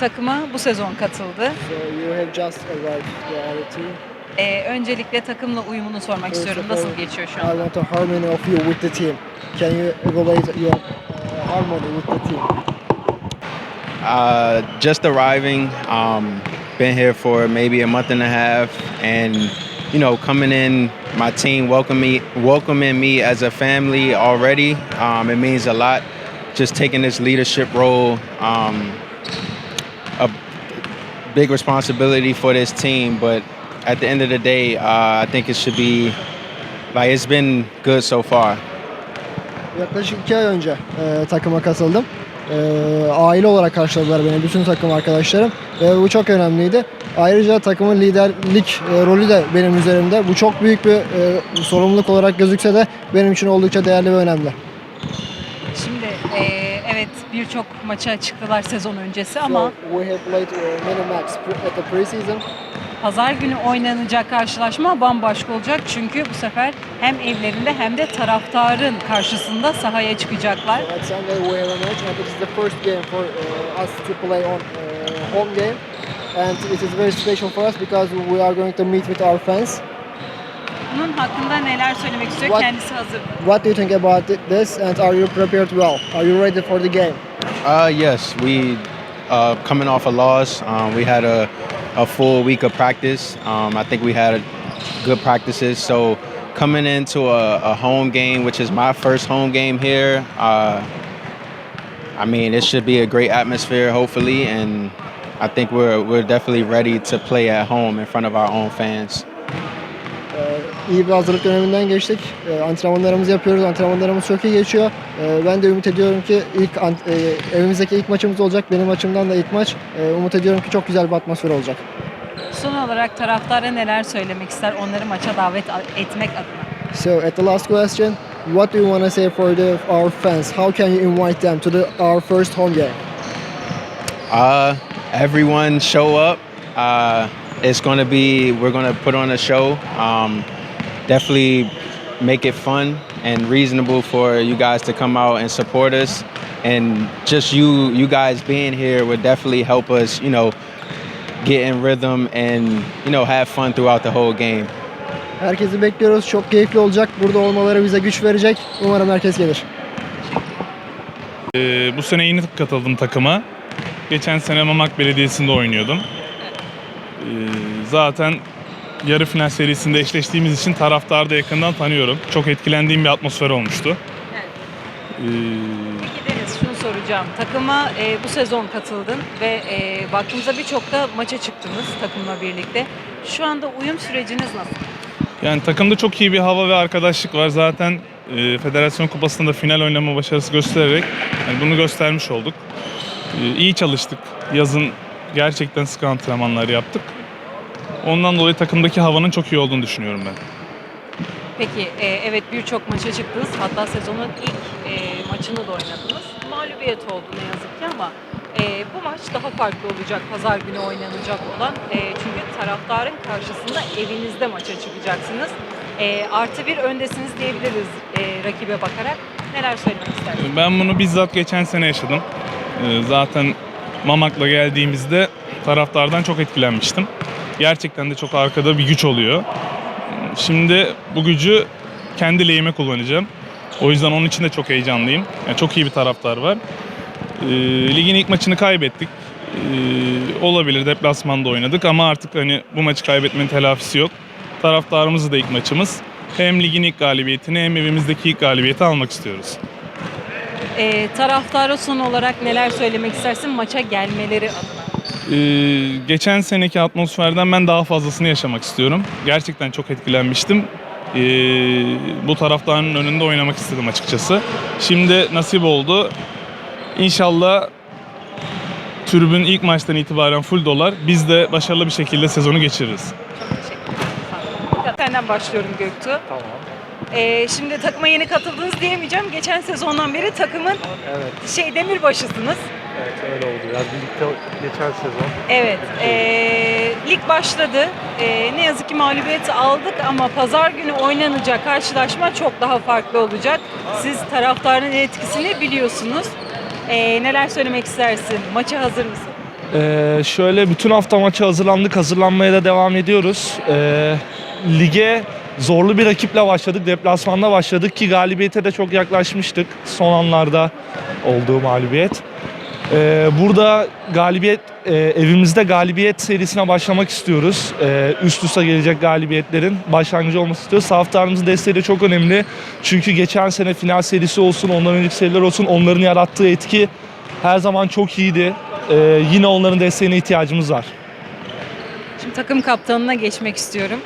takıma bu sezon katıldı. So you have just arrived to our team. Ee, öncelikle takımla uyumunu sormak First istiyorum. of all, Nasıl geçiyor şu I an? want a harmony of you with the team. Can you evaluate your uh, harmony with the team? Uh, just arriving. Um, been here for maybe a month and a half, and you know, coming in, my team welcome me, welcoming me as a family already. Um, it means a lot. Just taking this leadership role, um, big responsibility for this team. But at the end of the day, uh, I think it should be like it's been good so far. Yaklaşık iki ay önce e, takıma katıldım. E, aile olarak karşıladılar beni bütün takım arkadaşlarım ve bu çok önemliydi. Ayrıca takımın liderlik e, rolü de benim üzerimde. Bu çok büyük bir e, sorumluluk olarak gözükse de benim için oldukça değerli ve önemli. Birçok maça çıktılar sezon öncesi ama So we have played uh, many matches pre- at the preseason. pazar günü oynanacak karşılaşma bambaşka olacak. Çünkü bu sefer hem evlerinde hem de taraftarın karşısında sahaya çıkacaklar. So at Sunday we have a match and it is the first game for uh, us to play on uh, home game. And it is very special for us because we are going to meet with our fans. Bunun hakkında neler söylemek istiyor? What- Kendisi hazır. What do you think about this and are you prepared well? Are you ready for the game? Uh, yes, we uh, coming off a loss. Um, we had a, a full week of practice. Um, I think we had good practices. So coming into a, a home game, which is my first home game here, uh, I mean, it should be a great atmosphere, hopefully, and I think we're we're definitely ready to play at home in front of our own fans. İyi bir hazırlık döneminden geçtik. Ee, antrenmanlarımızı yapıyoruz. Antrenmanlarımız çok iyi geçiyor. Ee, ben de ümit ediyorum ki ilk e, evimizdeki ilk maçımız olacak. Benim açımdan da ilk maç. Ee, umut ediyorum ki çok güzel bir atmosfer olacak. Son olarak taraftara neler söylemek ister onları maça davet etmek adına? So at the last question, what do you want to say for the, our fans? How can you invite them to the, our first home game? Uh, everyone show up. Uh, it's going to be, we're going to put on a show. Um, definitely make it fun and reasonable for you guys to come out and support us. And just you, you guys being here would definitely help us, you know, get in rhythm and, you know, have fun throughout the whole game. Herkesi bekliyoruz. Çok keyifli olacak. Burada olmaları bize güç verecek. Umarım herkes gelir. Ee, bu sene yeni katıldım takıma. Geçen sene Mamak Belediyesi'nde oynuyordum. Ee, zaten yarı final serisinde eşleştiğimiz için taraftarı da yakından tanıyorum. Çok etkilendiğim bir atmosfer olmuştu. Ee, Peki Deniz şunu soracağım. Takıma e, bu sezon katıldın ve e, baktığımızda birçok da maça çıktınız takımla birlikte. Şu anda uyum süreciniz nasıl? yani takımda çok iyi bir hava ve arkadaşlık var. Zaten e, Federasyon Kupası'nda final oynama başarısı göstererek yani bunu göstermiş olduk. Ee, iyi çalıştık. Yazın gerçekten sıkı antrenmanlar yaptık. Ondan dolayı takımdaki havanın çok iyi olduğunu düşünüyorum ben. Peki e, evet birçok maça çıktınız. Hatta sezonun ilk e, maçını da oynadınız. Mağlubiyet oldu ne yazık ki ama e, bu maç daha farklı olacak. Pazar günü oynanacak olan. E, çünkü taraftarın karşısında evinizde maça çıkacaksınız. E, artı bir öndesiniz diyebiliriz e, rakibe bakarak. Neler söylemek istersiniz? Ben bunu bizzat geçen sene yaşadım. Ee, Zaten Mamak'la geldiğimizde taraftardan çok etkilenmiştim. Gerçekten de çok arkada bir güç oluyor. Şimdi bu gücü kendi lehime kullanacağım. O yüzden onun için de çok heyecanlıyım. Yani çok iyi bir taraftar var. Ee, ligin ilk maçını kaybettik. Ee, olabilir deplasmanda oynadık ama artık hani bu maçı kaybetmenin telafisi yok. Taraftarımız da ilk maçımız. Hem ligin ilk galibiyetini hem evimizdeki ilk galibiyeti almak istiyoruz. E, taraftara son olarak neler söylemek istersin maça gelmeleri adına? Ee, geçen seneki atmosferden ben daha fazlasını yaşamak istiyorum. Gerçekten çok etkilenmiştim. Ee, bu taraftarın önünde oynamak istedim açıkçası. Şimdi nasip oldu. İnşallah tribün ilk maçtan itibaren full dolar. Biz de başarılı bir şekilde sezonu geçiririz. Çok teşekkür ederim. Senden başlıyorum Göktuğ. Tamam. Ee, şimdi takıma yeni katıldınız diyemeyeceğim. Geçen sezondan beri takımın Evet, şey demirbaşısınız. evet öyle oldu. Biraz birlikte geçen sezon. Evet. ee, lig başladı. Ee, ne yazık ki mağlubiyet aldık ama pazar günü oynanacak karşılaşma çok daha farklı olacak. Siz taraftarın etkisini biliyorsunuz. Ee, neler söylemek istersin? Maça hazır mısın? Ee, şöyle bütün hafta maça hazırlandık, hazırlanmaya da devam ediyoruz. Ee, lige zorlu bir rakiple başladık, deplasmanda başladık ki galibiyete de çok yaklaşmıştık. Son anlarda olduğu mağlubiyet. Ee, burada galibiyet, e, evimizde galibiyet serisine başlamak istiyoruz. Ee, üst üste gelecek galibiyetlerin başlangıcı olması istiyoruz. Taraftarımızın desteği de çok önemli. Çünkü geçen sene final serisi olsun, ondan önceki seriler olsun onların yarattığı etki her zaman çok iyiydi. Ee, yine onların desteğine ihtiyacımız var. Şimdi takım kaptanına geçmek istiyorum.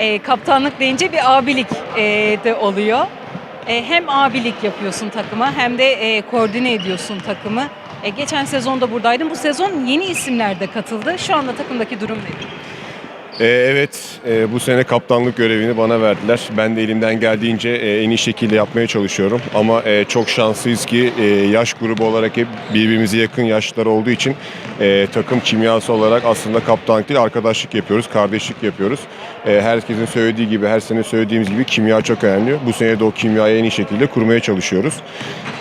E, kaptanlık deyince bir abilik e, de oluyor. E, hem abilik yapıyorsun takıma hem de e, koordine ediyorsun takımı. E, geçen sezonda buradaydın. Bu sezon yeni isimler de katıldı. Şu anda takımdaki durum nedir? Ee, evet, e, bu sene kaptanlık görevini bana verdiler. Ben de elimden geldiğince e, en iyi şekilde yapmaya çalışıyorum. Ama e, çok şanslıyız ki e, yaş grubu olarak hep birbirimize yakın yaşlar olduğu için e, takım kimyası olarak aslında kaptanlık değil arkadaşlık yapıyoruz, kardeşlik yapıyoruz. E, herkesin söylediği gibi, her sene söylediğimiz gibi kimya çok önemli. Bu sene de o kimyayı en iyi şekilde kurmaya çalışıyoruz.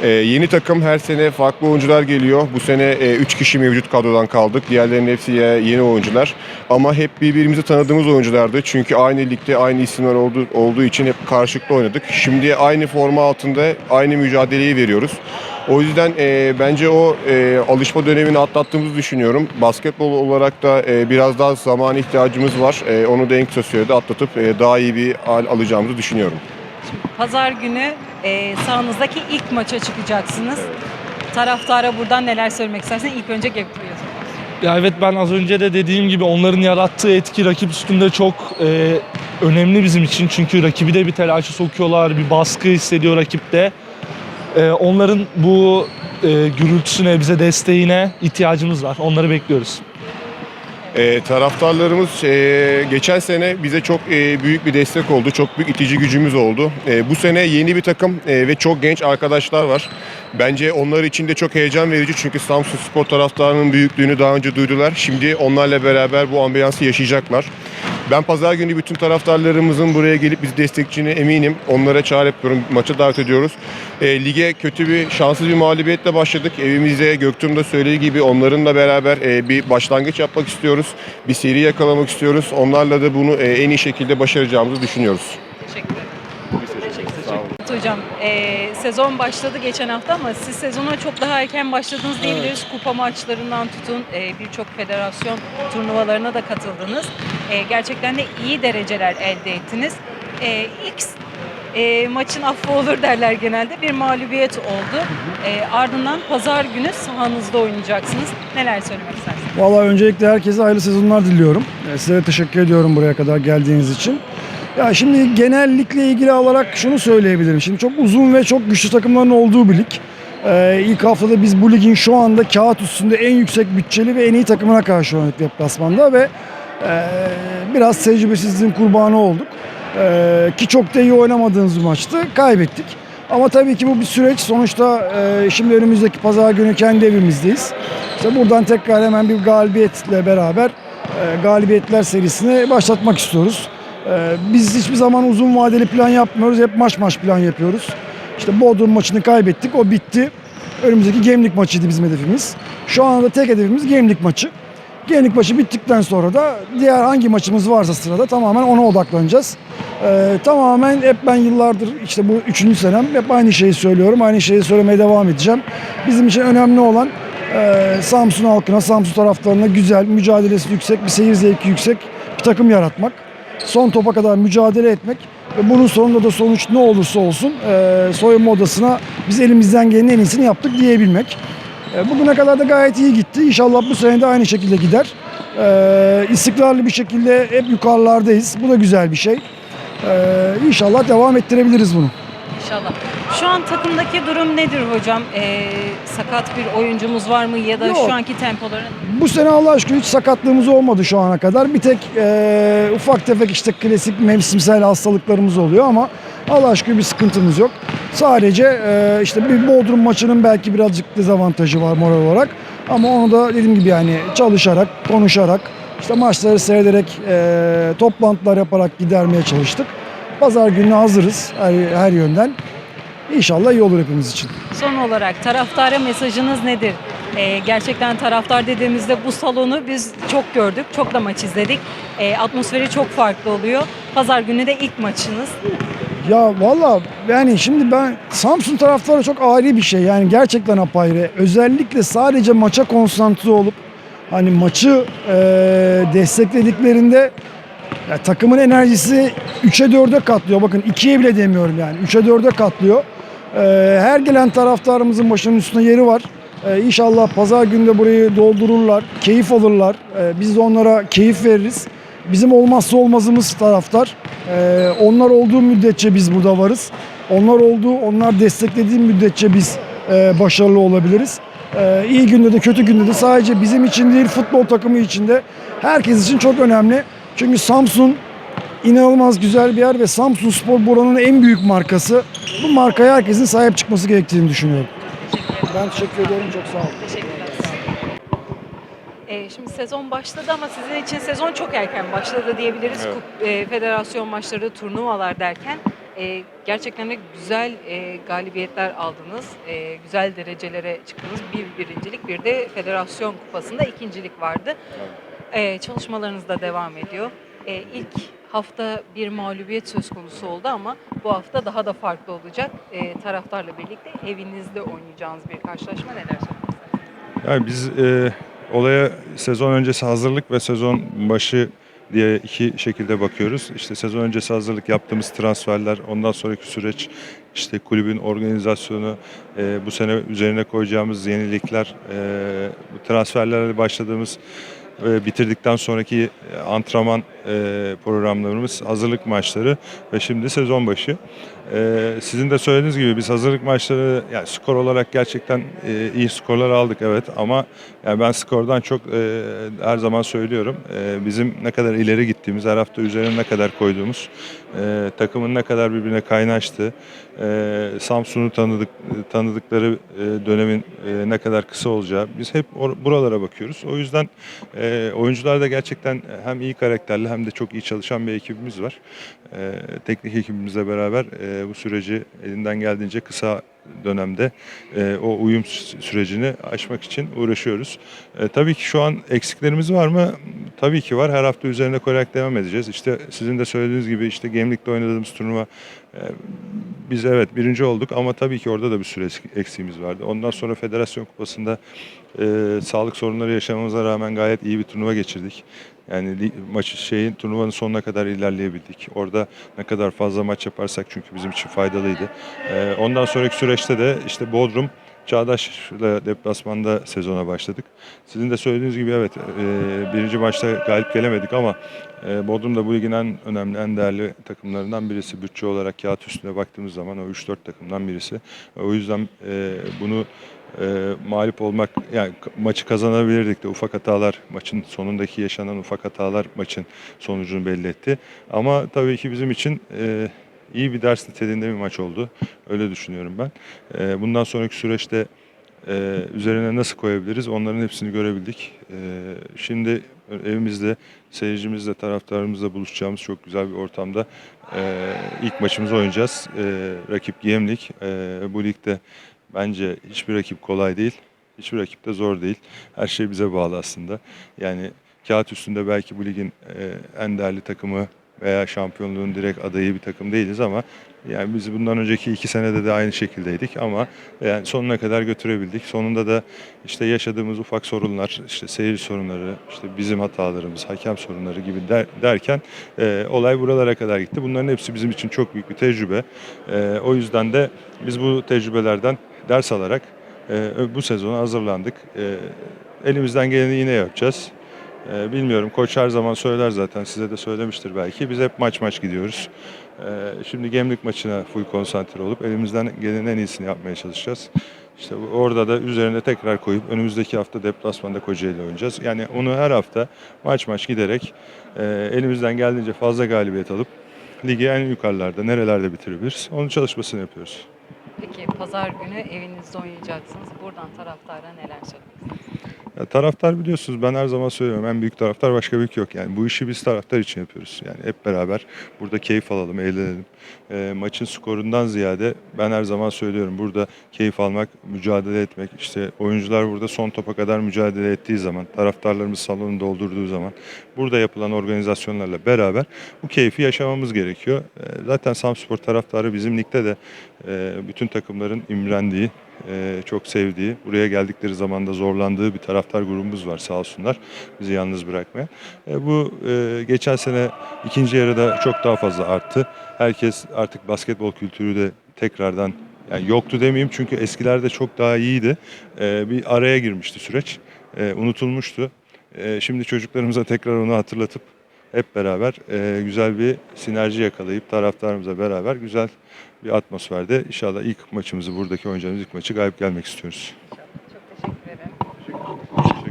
E, yeni takım her sene farklı oyuncular geliyor. Bu sene 3 kişi mevcut kadrodan kaldık. Diğerlerinin hepsi e, yeni oyuncular. Ama hep birbirimizi tanıdığımız oyunculardı. Çünkü aynı ligde aynı isimler olduğu, olduğu için hep karşılıklı oynadık. Şimdi aynı forma altında aynı mücadeleyi veriyoruz. O yüzden e, bence o e, alışma dönemini atlattığımızı düşünüyorum. Basketbol olarak da e, biraz daha zaman ihtiyacımız var. E, onu da en kısa sürede atlatıp e, daha iyi bir hal alacağımızı düşünüyorum. Pazar günü e, sahanızdaki ilk maça çıkacaksınız. Taraftara buradan neler söylemek istersin? İlk önce Gebru'ya Ya evet ben az önce de dediğim gibi onların yarattığı etki rakip üstünde çok e, önemli bizim için. Çünkü rakibi de bir telaşa sokuyorlar, bir baskı hissediyor rakipte. E, onların bu e, gürültüsüne, bize desteğine ihtiyacımız var. Onları bekliyoruz. E, taraftarlarımız e, geçen sene bize çok e, büyük bir destek oldu. Çok büyük itici gücümüz oldu. E, bu sene yeni bir takım e, ve çok genç arkadaşlar var. Bence onlar için de çok heyecan verici çünkü Samsun Spor taraftarının büyüklüğünü daha önce duydular. Şimdi onlarla beraber bu ambiyansı yaşayacaklar. Ben pazar günü bütün taraftarlarımızın buraya gelip bizi destekleyeceğine eminim. Onlara çağrı yapıyorum. Maça davet ediyoruz. E, lige kötü bir, şanssız bir mağlubiyetle başladık. Evimizde Göktuğ'un da söylediği gibi onlarınla beraber e, bir başlangıç yapmak istiyoruz. Bir seri yakalamak istiyoruz. Onlarla da bunu e, en iyi şekilde başaracağımızı düşünüyoruz. Teşekkür ederim. Evet Hocam e, sezon başladı geçen hafta ama siz sezona çok daha erken başladınız diyebiliriz. Kupa maçlarından tutun e, birçok federasyon turnuvalarına da katıldınız. E, gerçekten de iyi dereceler elde ettiniz. E, ilk e, maçın affı olur derler genelde. Bir mağlubiyet oldu. E, ardından pazar günü sahanızda oynayacaksınız. Neler söylemek istersiniz? Valla öncelikle herkese hayırlı sezonlar diliyorum. Ee, Size de teşekkür ediyorum buraya kadar geldiğiniz için. Ya şimdi genellikle ilgili olarak şunu söyleyebilirim. Şimdi çok uzun ve çok güçlü takımların olduğu bir lig. Ee, ilk haftada biz bu ligin şu anda kağıt üstünde en yüksek bütçeli ve en iyi takımına karşı oynadık deplasmanda ve e, biraz tecrübesizliğin kurbanı olduk. Ee, ki çok da iyi oynamadığımız bir maçtı. Kaybettik. Ama tabii ki bu bir süreç. Sonuçta e, şimdi önümüzdeki pazar günü kendi evimizdeyiz. İşte buradan tekrar hemen bir galibiyetle beraber e, galibiyetler serisini başlatmak istiyoruz. E, biz hiçbir zaman uzun vadeli plan yapmıyoruz. Hep maç maç plan yapıyoruz. İşte Bodrum maçını kaybettik. O bitti. Önümüzdeki Gemlik maçıydı bizim hedefimiz. Şu anda tek hedefimiz Gemlik maçı. Gemlik maçı bittikten sonra da diğer hangi maçımız varsa sırada tamamen ona odaklanacağız. Ee, tamamen hep ben yıllardır işte bu üçüncü senem hep aynı şeyi söylüyorum. Aynı şeyi söylemeye devam edeceğim. Bizim için önemli olan e, Samsun halkına, Samsun taraftarına güzel, mücadelesi yüksek, bir seyir zevki yüksek bir takım yaratmak. Son topa kadar mücadele etmek ve bunun sonunda da sonuç ne olursa olsun e, soyunma odasına biz elimizden gelenin en iyisini yaptık diyebilmek. E, Bugüne kadar da gayet iyi gitti. İnşallah bu sene de aynı şekilde gider. E, istikrarlı bir şekilde hep yukarılardayız. Bu da güzel bir şey. E, inşallah devam ettirebiliriz bunu. İnşallah. Şu an takımdaki durum nedir hocam? Ee, sakat bir oyuncumuz var mı ya da Yok. şu anki tempoları? Bu sene Allah aşkına hiç sakatlığımız olmadı şu ana kadar. Bir tek e, ufak tefek işte klasik mevsimsel hastalıklarımız oluyor ama Allah aşkına bir sıkıntımız yok. Sadece e, işte bir Bodrum maçının belki birazcık dezavantajı var moral olarak. Ama onu da dediğim gibi yani çalışarak, konuşarak, işte maçları seyrederek, e, toplantılar yaparak gidermeye çalıştık. Pazar günü hazırız her, her yönden. İnşallah iyi olur hepimiz için. Son olarak taraftara mesajınız nedir? E, gerçekten taraftar dediğimizde bu salonu biz çok gördük. Çok da maç izledik. E, atmosferi çok farklı oluyor. Pazar günü de ilk maçınız. Ya valla yani şimdi ben Samsun taraftarı çok ayrı bir şey. Yani gerçekten apayrı. Özellikle sadece maça konsantre olup hani maçı eee, desteklediklerinde ya takımın enerjisi 3'e 4'e katlıyor. Bakın 2'ye bile demiyorum yani. 3'e 4'e katlıyor. Eee, her gelen taraftarımızın başının üstünde yeri var. Eee inşallah pazar günü de burayı doldururlar, keyif alırlar. Eee, biz de onlara keyif veririz. Bizim olmazsa olmazımız taraftar. Eee, onlar olduğu müddetçe biz burada varız. Onlar olduğu, onlar desteklediği müddetçe biz eee, başarılı olabiliriz. Eee iyi günde de kötü günde de sadece bizim için değil futbol takımı için de herkes için çok önemli. Çünkü Samsun inanılmaz güzel bir yer ve Samsun Spor buranın en büyük markası. Bu markaya herkesin sahip çıkması gerektiğini düşünüyorum. Ben teşekkür ediyorum. Çok sağ olun. Teşekkürler. E, şimdi sezon başladı ama sizin için sezon çok erken başladı diyebiliriz. Evet. Kup- e, federasyon maçları, turnuvalar derken e, gerçekten de güzel e, galibiyetler aldınız. E, güzel derecelere çıktınız. Bir birincilik, bir de federasyon kupasında ikincilik vardı. E, çalışmalarınız da devam ediyor. E, ilk hafta bir mağlubiyet söz konusu oldu ama bu hafta daha da farklı olacak. E, taraftarla birlikte evinizde oynayacağınız bir karşılaşma neler söylersiniz? Yani biz e, olaya sezon öncesi hazırlık ve sezon başı diye iki şekilde bakıyoruz. İşte sezon öncesi hazırlık yaptığımız transferler, ondan sonraki süreç, işte kulübün organizasyonu, e, bu sene üzerine koyacağımız yenilikler, e, transferlerle başladığımız bitirdikten sonraki e, antrenman e, programlarımız, hazırlık maçları ve şimdi sezon başı. E, sizin de söylediğiniz gibi biz hazırlık maçları yani skor olarak gerçekten e, iyi skorlar aldık evet ama yani ben skordan çok e, her zaman söylüyorum e, bizim ne kadar ileri gittiğimiz, her hafta üzerine ne kadar koyduğumuz, e, takımın ne kadar birbirine kaynaştığı, e, Samsun'u tanıdık tanıdıkları e, dönemin e, ne kadar kısa olacağı biz hep buralara bakıyoruz. O yüzden e, oyuncular da gerçekten hem iyi karakterli hem de çok iyi çalışan bir ekibimiz var. E, teknik ekibimizle beraber e, bu süreci elinden geldiğince kısa dönemde e, o uyum sü- sürecini aşmak için uğraşıyoruz. E, tabii ki şu an eksiklerimiz var mı? Tabii ki var. Her hafta üzerine koyarak devam edeceğiz. İşte sizin de söylediğiniz gibi işte Gemlik'te oynadığımız turnuva e, biz evet birinci olduk ama tabii ki orada da bir süre eks- eksiğimiz vardı. Ondan sonra Federasyon Kupası'nda e, sağlık sorunları yaşamamıza rağmen gayet iyi bir turnuva geçirdik. Yani maçı şeyin turnuvanın sonuna kadar ilerleyebildik. Orada ne kadar fazla maç yaparsak çünkü bizim için faydalıydı. E, ondan sonraki süreçte de işte Bodrum Çağdaş'la deplasmanda sezona başladık. Sizin de söylediğiniz gibi evet e, birinci maçta galip gelemedik ama e, Bodrum da bu ligin en önemli, en değerli takımlarından birisi. Bütçe olarak kağıt üstüne baktığımız zaman o 3-4 takımdan birisi. O yüzden e, bunu e, mağlup olmak, yani maçı kazanabilirdik de ufak hatalar, maçın sonundaki yaşanan ufak hatalar maçın sonucunu belli etti. Ama tabii ki bizim için e, iyi bir ders niteliğinde bir maç oldu. Öyle düşünüyorum ben. E, bundan sonraki süreçte e, üzerine nasıl koyabiliriz onların hepsini görebildik. E, şimdi evimizde seyircimizle, taraftarımızla buluşacağımız çok güzel bir ortamda e, ilk maçımızı oynayacağız. E, rakip Gemlik. E, bu ligde bence hiçbir rakip kolay değil. Hiçbir rakip de zor değil. Her şey bize bağlı aslında. Yani kağıt üstünde belki bu ligin e, en değerli takımı veya şampiyonluğun direkt adayı bir takım değiliz ama yani biz bundan önceki iki senede de aynı şekildeydik ama yani sonuna kadar götürebildik. Sonunda da işte yaşadığımız ufak sorunlar, işte seyir sorunları, işte bizim hatalarımız, hakem sorunları gibi der- derken e, olay buralara kadar gitti. Bunların hepsi bizim için çok büyük bir tecrübe. E, o yüzden de biz bu tecrübelerden ders alarak e, bu sezona hazırlandık. E, elimizden geleni yine yapacağız. E, bilmiyorum koç her zaman söyler zaten size de söylemiştir belki. Biz hep maç maç gidiyoruz. E, şimdi Gemlik maçına full konsantre olup elimizden gelenin en iyisini yapmaya çalışacağız. İşte orada da üzerine tekrar koyup önümüzdeki hafta deplasmanda Kocaeli oynayacağız. Yani onu her hafta maç maç giderek e, elimizden geldiğince fazla galibiyet alıp ligi en yukarılarda nerelerde bitirebiliriz onun çalışmasını yapıyoruz. Peki pazar günü evinizde oynayacaksınız. Buradan taraftara neler söyleyeceksiniz? Ya taraftar biliyorsunuz ben her zaman söylüyorum en büyük taraftar başka büyük yok. Yani bu işi biz taraftar için yapıyoruz. Yani hep beraber burada keyif alalım, eğlenelim. Ee, maçın skorundan ziyade ben her zaman söylüyorum burada keyif almak, mücadele etmek. İşte oyuncular burada son topa kadar mücadele ettiği zaman, taraftarlarımız salonu doldurduğu zaman burada yapılan organizasyonlarla beraber bu keyfi yaşamamız gerekiyor. Ee, zaten Samspor taraftarı bizim ligde de e, bütün takımların imrendiği, e, çok sevdiği, buraya geldikleri zaman da zorlandığı bir taraftar grubumuz var sağ olsunlar bizi yalnız bırakmaya. E, bu e, geçen sene ikinci yarıda çok daha fazla arttı. Herkes artık basketbol kültürü de tekrardan yani yoktu demeyeyim çünkü eskilerde çok daha iyiydi. E, bir araya girmişti süreç. Unutulmuştu. Şimdi çocuklarımıza tekrar onu hatırlatıp hep beraber e, güzel bir sinerji yakalayıp taraftarımıza beraber güzel bir atmosferde inşallah ilk maçımızı buradaki oyuncularımız ilk maçı galip gelmek istiyoruz. Çok teşekkür ederim. Teşekkür ederim.